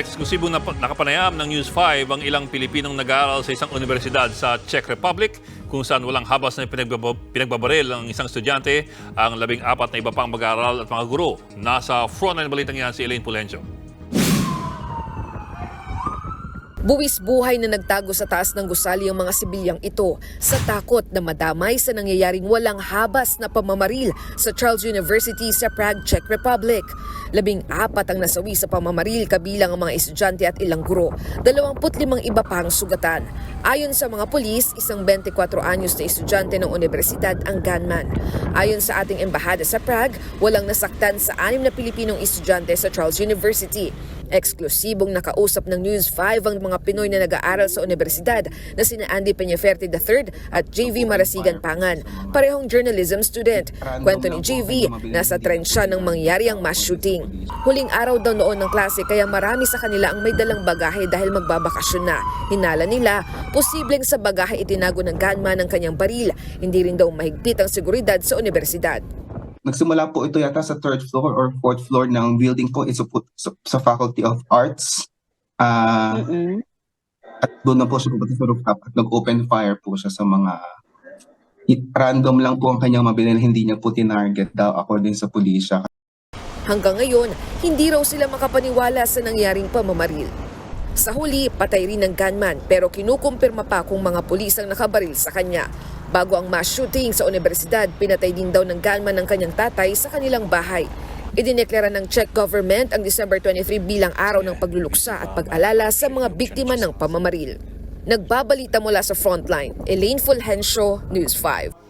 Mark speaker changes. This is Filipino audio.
Speaker 1: Eksklusibong nakapanayam ng News 5 ang ilang Pilipinong nag-aaral sa isang universidad sa Czech Republic kung saan walang habas na pinagbab- pinagbabaril ng isang estudyante ang labing apat na iba pang mag-aaral at mga guro. Nasa frontline balitang yan si Elaine Pulencio.
Speaker 2: Buwis buhay na nagtago sa taas ng gusali ang mga sibilyang ito sa takot na madamay sa nangyayaring walang habas na pamamaril sa Charles University sa Prague, Czech Republic. Labing apat ang nasawi sa pamamaril kabilang ang mga estudyante at ilang guro. 25 iba pang sugatan. Ayon sa mga pulis, isang 24 anyos na estudyante ng universidad ang gunman. Ayon sa ating embahada sa Prague, walang nasaktan sa anim na Pilipinong estudyante sa Charles University. Eksklusibong nakausap ng News 5 ang mga Pinoy na nag-aaral sa universidad na sina Andy Peñaferte III at JV Marasigan Pangan, parehong journalism student. Kwento ni JV, nasa trend siya nang mangyari ang mass shooting. Huling araw daw noon ng klase kaya marami sa kanila ang may dalang bagahe dahil magbabakasyon na. Hinala nila, posibleng sa bagahe itinago ng gunman ang kanyang baril. Hindi rin daw mahigpit ang seguridad sa universidad.
Speaker 3: Nagsimula po ito yata sa third floor or fourth floor ng building po ito po sa, sa Faculty of Arts. Ah, at doon na po siya pupunta sa rooftop at nag-open fire po siya sa mga random lang po ang kanyang mabili hindi niya po tinarget daw according sa pulisya.
Speaker 2: Hanggang ngayon, hindi raw sila makapaniwala sa nangyaring pamamaril. Sa huli, patay rin ng gunman pero kinukumpirma pa kung mga pulis ang nakabaril sa kanya. Bago ang mass shooting sa universidad, pinatay din daw ng gunman ng kanyang tatay sa kanilang bahay. Idineklara ng Czech government ang December 23 bilang araw ng pagluluksa at pag-alala sa mga biktima ng pamamaril. Nagbabalita mula sa frontline, Elaine Fulgencio, News 5.